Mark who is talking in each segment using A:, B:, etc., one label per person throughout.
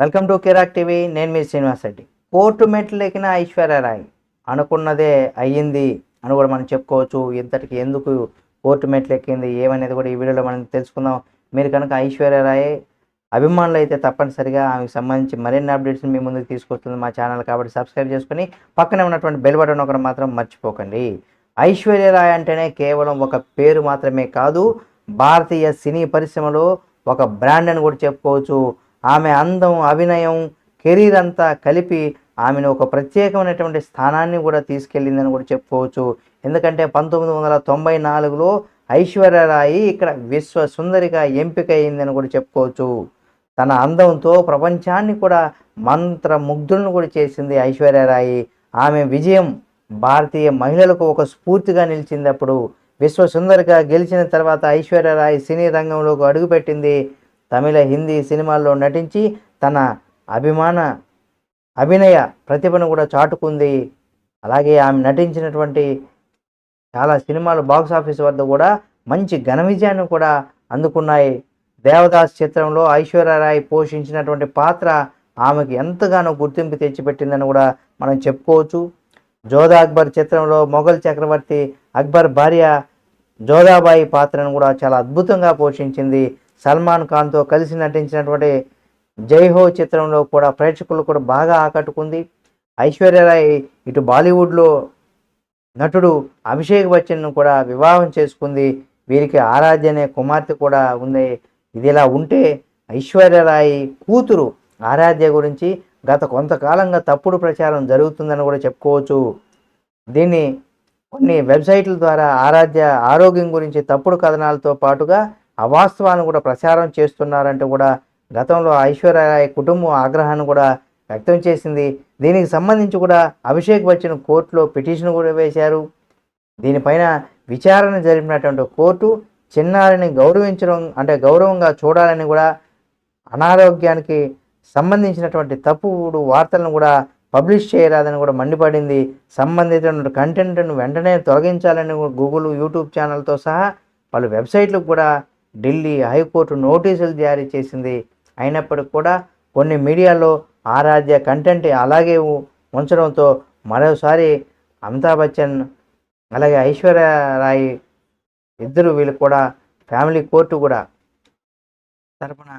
A: Welcome to Kirik TV నేను మీ Srinivas Reddy. Court మెట్లు ఎక్కిన ఐశ్వర్యరాయ్ అనుకున్నదే అయ్యింది అని కూడా మనం చెప్పుకోవచ్చు. ఇంతటికి ఎందుకు కోర్టు మెట్లు ఎక్కింది ఏమనేది కూడా ఈ వీడియోలో మనం తెలుసుకుందాం. మీరు కనుక ఐశ్వర్యరాయ్ అభిమానులు అయితే తప్పనిసరిగా ఆమెకు సంబంధించి మరిన్ని అప్డేట్స్ మీ ముందుకు తీసుకొస్తుంది మా ఛానల్ కాబట్టి సబ్స్క్రైబ్ చేసుకుని పక్కనే ఉన్నటువంటి బెల్ బటన్ ఒకటి మాత్రం మర్చిపోకండి. ఐశ్వర్యరాయ్ అంటేనే కేవలం ఒక పేరు మాత్రమే కాదు భారతీయ సినీ పరిశ్రమలో ఒక బ్రాండ్ అని కూడా చెప్పుకోవచ్చు. ఆమె అందం అభినయం కెరీర్ అంతా కలిపి ఆమెను ఒక ప్రత్యేకమైనటువంటి స్థానాన్ని కూడా తీసుకెళ్ళిందని కూడా చెప్పుకోవచ్చు. ఎందుకంటే పంతొమ్మిది వందల తొంభై నాలుగులో ఐశ్వర్యరాయి ఇక్కడ విశ్వ సుందరిగా ఎంపిక అయిందని కూడా చెప్పుకోవచ్చు. తన అందంతో ప్రపంచాన్ని కూడా మంత్రముగ్ధులను కూడా చేసింది ఐశ్వర్యరాయి. ఆమె విజయం భారతీయ మహిళలకు ఒక స్ఫూర్తిగా నిలిచింది అప్పుడు. విశ్వ సుందరిగా గెలిచిన తర్వాత ఐశ్వర్యరాయ్ సినీ రంగంలోకి అడుగుపెట్టింది. తమిళ హిందీ సినిమాల్లో నటించి తన అభిమాన అభినయ ప్రతిభను కూడా చాటుకుంది. అలాగే ఆమె నటించినటువంటి చాలా సినిమాలు బాక్స్ ఆఫీస్ వద్ద కూడా మంచి ఘన విజయాన్ని కూడా అందుకున్నాయి. దేవదాస్ చిత్రంలో ఐశ్వర్యరాయ్ పోషించినటువంటి పాత్ర ఆమెకు ఎంతగానో గుర్తింపు తెచ్చిపెట్టిందని కూడా మనం చెప్పుకోవచ్చు. జోధా అక్బర్ చిత్రంలో మొఘల్ చక్రవర్తి అక్బర్ భార్య జోధాబాయి పాత్రను కూడా చాలా అద్భుతంగా పోషించింది. సల్మాన్ ఖాన్తో కలిసి నటించినటువంటి జై హో చిత్రంలో కూడా ప్రేక్షకులు కూడా బాగా ఆకట్టుకుంది. ఐశ్వర్యరాయ్ ఇటు బాలీవుడ్లో నటుడు అభిషేక్ బచ్చన్ను కూడా వివాహం చేసుకుంది. వీరికి ఆరాధ్య అనే కుమార్తె కూడా ఉంది. ఇది ఇలా ఉంటే ఐశ్వర్యరాయ్ కూతురు ఆరాధ్య గురించి గత కొంతకాలంగా తప్పుడు ప్రచారం జరుగుతుందని కూడా చెప్పుకోవచ్చు. దీన్ని కొన్ని వెబ్సైట్ల ద్వారా ఆరాధ్య ఆరోగ్యం గురించి తప్పుడు కథనాలతో పాటుగా అవాస్తవాలను కూడా ప్రచారం చేస్తున్నారంటూ కూడా గతంలో ఐశ్వర్యరాయ్ కుటుంబం ఆగ్రహాన్ని కూడా వ్యక్తం చేసింది. దీనికి సంబంధించి కూడా అభిషేక్ బచ్చన్ కోర్టులో పిటిషన్ కూడా వేశారు. దీనిపైన విచారణ జరిపినటువంటి కోర్టు చిన్నారిని గౌరవించడం అంటే గౌరవంగా చూడాలని కూడా అనారోగ్యానికి సంబంధించినటువంటి తప్పుడు వార్తలను కూడా పబ్లిష్ చేయరాదని కూడా మండిపడింది. సంబంధిత కంటెంట్ను వెంటనే తొలగించాలని కూడా గూగుల్ యూట్యూబ్ ఛానల్తో సహా పలు వెబ్సైట్లకు కూడా ఢిల్లీ హైకోర్టు నోటీసులు జారీ చేసింది. అయినప్పటికీ కూడా కొన్ని మీడియాలో ఆరాధ్య కంటెంట్ అలాగే ఉంచడంతో మరోసారి అమితాబ్ బచ్చన్ అలాగే ఐశ్వర్య రాయ్ ఇద్దరు వీళ్ళు కూడా ఫ్యామిలీ కోర్టు కూడా తరపున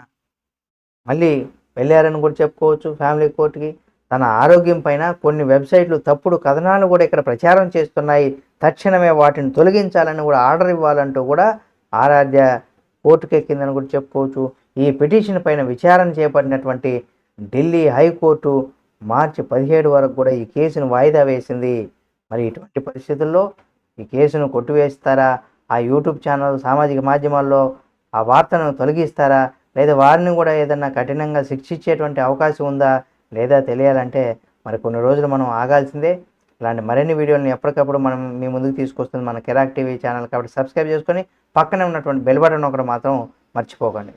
A: మళ్ళీ వెళ్ళారని కూడా చెప్పుకోవచ్చు ఫ్యామిలీ కోర్టుకి. తన ఆరోగ్యం పైన కొన్ని వెబ్సైట్లు తప్పుడు కథనాలు కూడా ఇక్కడ ప్రచారం చేస్తున్నాయి. తక్షణమే వాటిని తొలగించాలని కూడా ఆర్డర్ ఇవ్వాలంటూ కూడా ఆరాధ్య కోర్టుకి ఎక్కిందని కూడా చెప్పుకోవచ్చు. ఈ పిటిషన్ పైన విచారణ చేపట్టినటువంటి ఢిల్లీ హైకోర్టు మార్చి పదిహేడు వరకు కూడా ఈ కేసును వాయిదా వేసింది. మరి ఇటువంటి పరిస్థితుల్లో ఈ కేసును కొట్టివేస్తారా? ఆ యూట్యూబ్ ఛానల్ సామాజిక మాధ్యమాల్లో ఆ వార్తను తొలగిస్తారా? లేదా వారిని కూడా ఏదన్నా కఠినంగా శిక్షించేటువంటి అవకాశం ఉందా? లేదా తెలియాలంటే మరి కొన్ని రోజులు మనం ఆగాల్సిందే. ఇలాంటి మరిన్ని వీడియోలను ఎప్పటికప్పుడు మనం మీ ముందుకు తీసుకొస్తుంది మన కెరాక్ టీవీ ఛానల్ కాబట్టి సబ్స్క్రైబ్ చేసుకొని పక్కనే ఉన్నటువంటి బెల్ బటన్ ఒకటి మాత్రం మర్చిపోకండి.